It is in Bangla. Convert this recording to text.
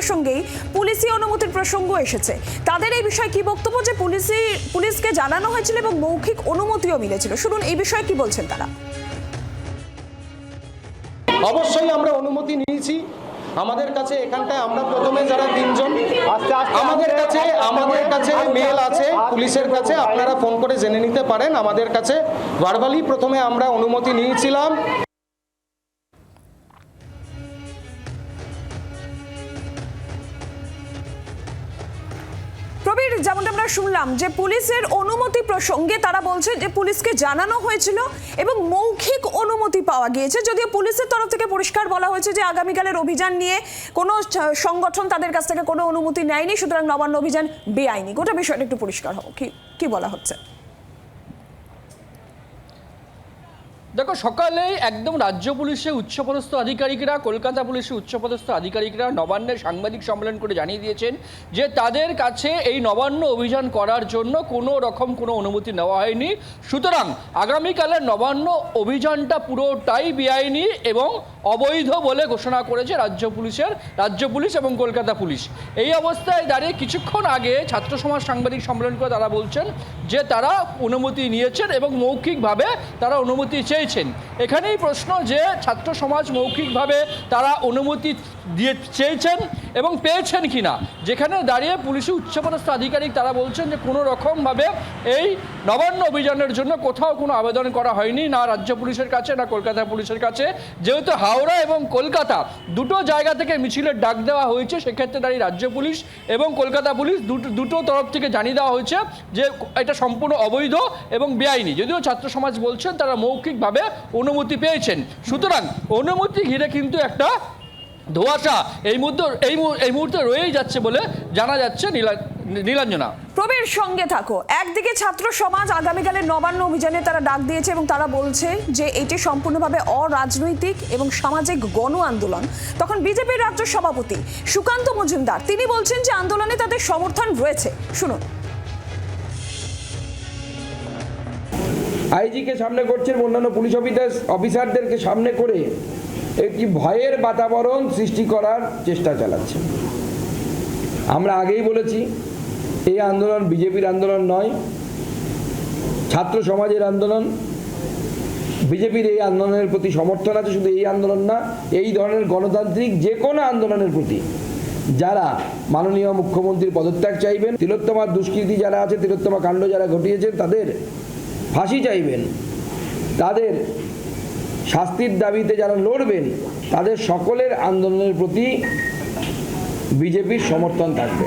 প্রসঙ্গেই পুলিশি অনুমতির প্রসঙ্গ এসেছে। তাদের এই বিষয়ে কি বক্তব্য? যে পুলিশি পুলিশকে জানানো হয়েছিল এবং মৌখিক অনুমতিও মিলেছিল। শুনুন এই বিষয়ে কি বলছেন তারা? অবশ্যই আমরা অনুমতি নিয়েছি। আমাদের কাছে এখানটায় আমরা প্রথমে যারা তিনজন আমাদের কাছে আমাদের কাছে মেল আছে পুলিশের কাছে। আপনারা ফোন করে জেনে নিতে পারেন। আমাদের কাছে ভার্বালি প্রথমে আমরা অনুমতি নিয়েছিলাম। প্রবীর যেমনটা আমরা শুনলাম যে পুলিশের অনুমতি প্রসঙ্গে তারা বলছে যে পুলিশকে জানানো হয়েছিল এবং মৌখিক অনুমতি পাওয়া গিয়েছে। যদিও পুলিশের তরফ থেকে পরিষ্কার বলা হয়েছে যে আগামীকালের অভিযান নিয়ে কোনো সংগঠন তাদের কাছ থেকে কোনো অনুমতি নেয়নি, সুতরাং নবান্ন অভিযান বেআইনি। গোটা বিষয়টা একটু পরিষ্কার হোক কি কি বলা হচ্ছে? দেখো, সকালে একদম রাজ্য পুলিশের উচ্চপদস্থ আধিকারিকরা, কলকাতা পুলিশের উচ্চপদস্থ আধিকারিকরা নবান্নের সাংবাদিক সম্মেলন করে জানিয়ে দিয়েছেন যে তাদের কাছে এই নবান্ন অভিযান করার জন্য কোনো রকম কোনো অনুমতি নেওয়া হয়নি। সুতরাং আগামীকালের নবান্ন অভিযানটা পুরোটাই বেআইনি এবং অবৈধ বলে ঘোষণা করেছে রাজ্য পুলিশের, রাজ্য পুলিশ এবং কলকাতা পুলিশ। এই অবস্থায় দাঁড়িয়ে কিছুক্ষণ আগে ছাত্র সমাজ সাংবাদিক সম্মেলন করে তারা বলছেন যে তারা অনুমতি নিয়েছেন এবং মৌখিকভাবে তারা অনুমতি চেয়েছেন এখানেই প্রশ্ন যে ছাত্র সমাজ মৌখিকভাবে তারা অনুমতি দিয়ে চেয়েছেন এবং পেয়েছেন কিনা। যেখানে দাঁড়িয়ে পুলিশি উচ্চপদস্থ আধিকারিক তারা বলছেন যে কোনো রকমভাবে এই নবান্ন অভিযানের জন্য কোথাও কোনো আবেদন করা হয়নি, না রাজ্য পুলিশের কাছে, না কলকাতা পুলিশের কাছে। যেহেতু হাওড়া এবং কলকাতা দুটো জায়গা থেকে মিছিলের ডাক দেওয়া হয়েছে, সেক্ষেত্রে দাঁড়িয়ে রাজ্য পুলিশ এবং কলকাতা পুলিশ দুটো দুটো তরফ থেকে জানিয়ে দেওয়া হয়েছে যে এটা সম্পূর্ণ অবৈধ এবং বেআইনি। যদিও ছাত্র সমাজ বলছেন, তারা মৌখিকভাবে অনুমতি পেয়েছেন। সুতরাং অনুমতি ঘিরে কিন্তু একটা ধোঁয়াশা এই মুহূর্তে, এই মুহূ- এই মুহূর্তে রয়েই যাচ্ছে বলে জানা যাচ্ছে নীলা- নীলাঞ্জনা। প্রবীর সঙ্গে থাকো। একদিকে ছাত্র সমাজ আগামীকালের নবান্ন অভিযানে তারা ডাক দিয়েছে এবং তারা বলছে যে এটি সম্পূর্ণভাবে অরাজনৈতিক এবং সামাজিক গণ আন্দোলন। তখন বিজেপির রাজ্য সভাপতি সুকান্ত মজুমদার তিনি বলছেন যে আন্দোলনে তাদের সমর্থন রয়েছে। শুনুন। আইজিকে সামনে করছেন অন্যান্য পুলিশ অফিসার অফিসারদেরকে সামনে করে একটি ভয়ের বাতাবরণ সৃষ্টি করার চেষ্টা চালাচ্ছে। আমরা আগেই বলেছি এই আন্দোলন বিজেপির আন্দোলন নয়, ছাত্র সমাজের আন্দোলন। বিজেপির এই আন্দোলনের প্রতি সমর্থন আছে, শুধু এই আন্দোলন না, এই ধরনের গণতান্ত্রিক যে কোনো আন্দোলনের প্রতি। যারা মাননীয় মুখ্যমন্ত্রীর পদত্যাগ চাইবেন, তিলোত্তমার দুষ্কৃতি যারা আছে, তিলোত্তমা কাণ্ড যারা ঘটিয়েছেন, তাদের ফাঁসি চাইবেন। তাদের শাস্তির দাবিতে যারা লড়বেন, তাদের সকলের আন্দোলনের প্রতি বিজেপির সমর্থন থাকবে।